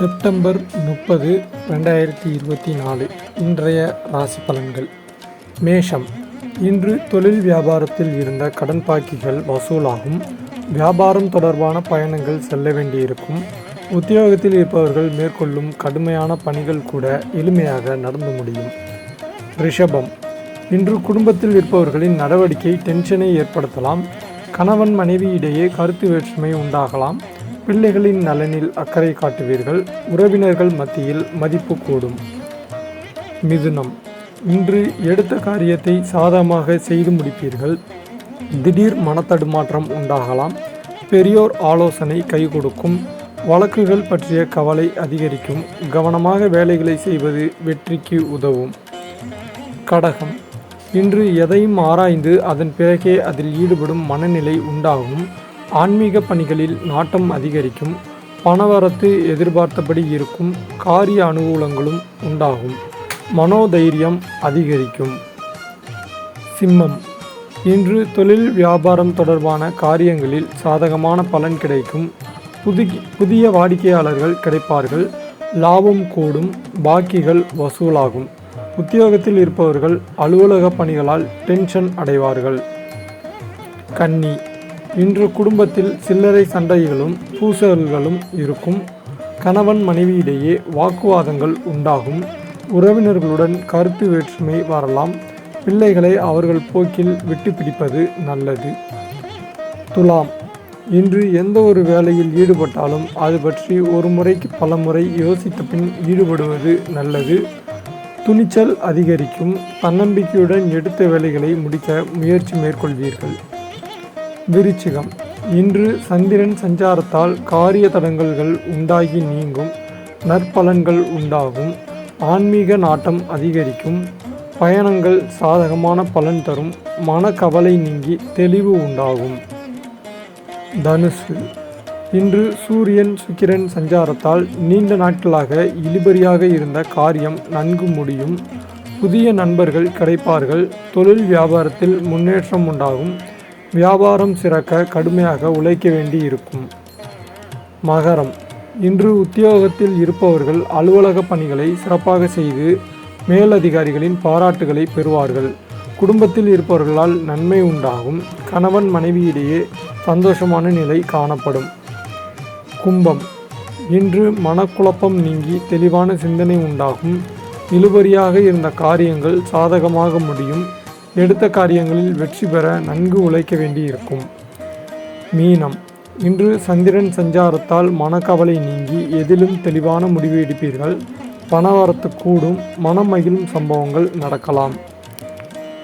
September முப்பது ரெண்டாயிரத்தி இருபத்தி நாலு இன்றைய ராசி பலன்கள். மேஷம். இன்று தொழில் வியாபாரத்தில் இருந்த கடன் பாக்கிகள் வசூலாகும். வியாபாரம் தொடர்பான பயணங்கள் செல்ல வேண்டியிருக்கும். உத்தியோகத்தில் இருப்பவர்கள் மேற்கொள்ளும் கடுமையான பணிகள் கூட எளிமையாக நடந்து முடியும். ரிஷபம். இன்று குடும்பத்தில் இருப்பவர்களின் நடவடிக்கை டென்ஷனை ஏற்படுத்தலாம். கணவன் மனைவி இடையே கருத்து வேற்றுமை உண்டாகலாம். பிள்ளைகளின் நலனில் அக்கறை காட்டுவீர்கள். உறவினர்கள் மத்தியில் மதிப்பு கூடும். மிதுனம். இன்று எடுத்த காரியத்தை சாதகமாக செய்து முடிப்பீர்கள். திடீர் மனத்தடுமாற்றம் உண்டாகலாம். பெரியோர் ஆலோசனை கை கொடுக்கும். வழக்குகள் பற்றிய கவலை அதிகரிக்கும். கவனமாக வேலைகளை செய்வது வெற்றிக்கு உதவும். கடகம். இன்று எதையும் ஆராய்ந்து அதன் பிறகே அதில் ஈடுபடும் மனநிலை உண்டாகும். ஆன்மீக பணிகளில் நாட்டம் அதிகரிக்கும் பணவரத்து எதிர்பார்த்தபடி இருக்கும் காரிய அனுகூலங்களும் உண்டாகும். மனோதைரியம் அதிகரிக்கும். சிம்மம். இன்று தொழில் வியாபாரம் தொடர்பான காரியங்களில் சாதகமான பலன் கிடைக்கும். புது புதிய வாடிக்கையாளர்கள் கிடைப்பார்கள். லாபம் கூடும் பாக்கிகள் வசூலாகும். உத்தியோகத்தில் இருப்பவர்கள் அலுவலக பணிகளால் டென்ஷன் அடைவார்கள். கன்னி. இன்று குடும்பத்தில் சில்லறை சண்டைகளும் பூசல்களும் இருக்கும். கணவன் மனைவியிடையே வாக்குவாதங்கள் உண்டாகும். உறவினர்களுடன் கருத்து வேற்றுமை வரலாம். பிள்ளைகளை அவர்கள் போக்கில் விட்டு பிடிப்பது நல்லது. துலாம். இன்று எந்த ஒரு வேலையில் ஈடுபட்டாலும் அது பற்றி ஒரு முறைக்கு பல முறை யோசித்த பின் ஈடுபடுவது நல்லது. துணிச்சல் அதிகரிக்கும். தன்னம்பிக்கையுடன் எடுத்த வேலைகளை முடிக்க முயற்சி மேற்கொள்வீர்கள். விருச்சிகம். இன்று சந்திரன் சஞ்சாரத்தால் காரிய தடங்கல்கள் உண்டாகி நீங்கும். நற்பலன்கள் உண்டாகும். ஆன்மீக நாட்டம் அதிகரிக்கும். பயணங்கள் சாதகமான பலன் தரும். மனக்கவலை நீங்கி தெளிவு உண்டாகும். தனுசு. இன்று சூரியன் சுக்கிரன் சஞ்சாரத்தால் நீண்ட நாட்களாக இழுபறியாக இருந்த காரியம் நன்கு முடியும். புதிய நண்பர்கள் கிடைப்பார்கள். தொழில் வியாபாரத்தில் முன்னேற்றம் உண்டாகும். வியாபாரம் சிறக்க கடுமையாக உழைக்க வேண்டி இருக்கும் மகரம். இன்று உத்தியோகத்தில் இருப்பவர்கள் அலுவலக பணிகளை சிறப்பாக செய்து மேலதிகாரிகளின் பாராட்டுகளை பெறுவார்கள். குடும்பத்தில் இருப்பவர்களால் நன்மை உண்டாகும். கணவன் மனைவியிடையே சந்தோஷமான நிலை காணப்படும். கும்பம். இன்று மனக்குழப்பம் நீங்கி தெளிவான சிந்தனை உண்டாகும். இழுபறியாக இருந்த காரியங்கள் சாதகமாக முடியும். எடுத்த காரியங்களில் வெற்றி பெற நன்கு உழைக்க வேண்டியிருக்கும். மீனம். இன்று சந்திரன் சஞ்சாரத்தால் மனக்கவலை நீங்கி எதிலும் தெளிவான முடிவு எடுப்பீர்கள். பணவரத்து கூடும் மனம் மகிழும் சம்பவங்கள் நடக்கலாம்.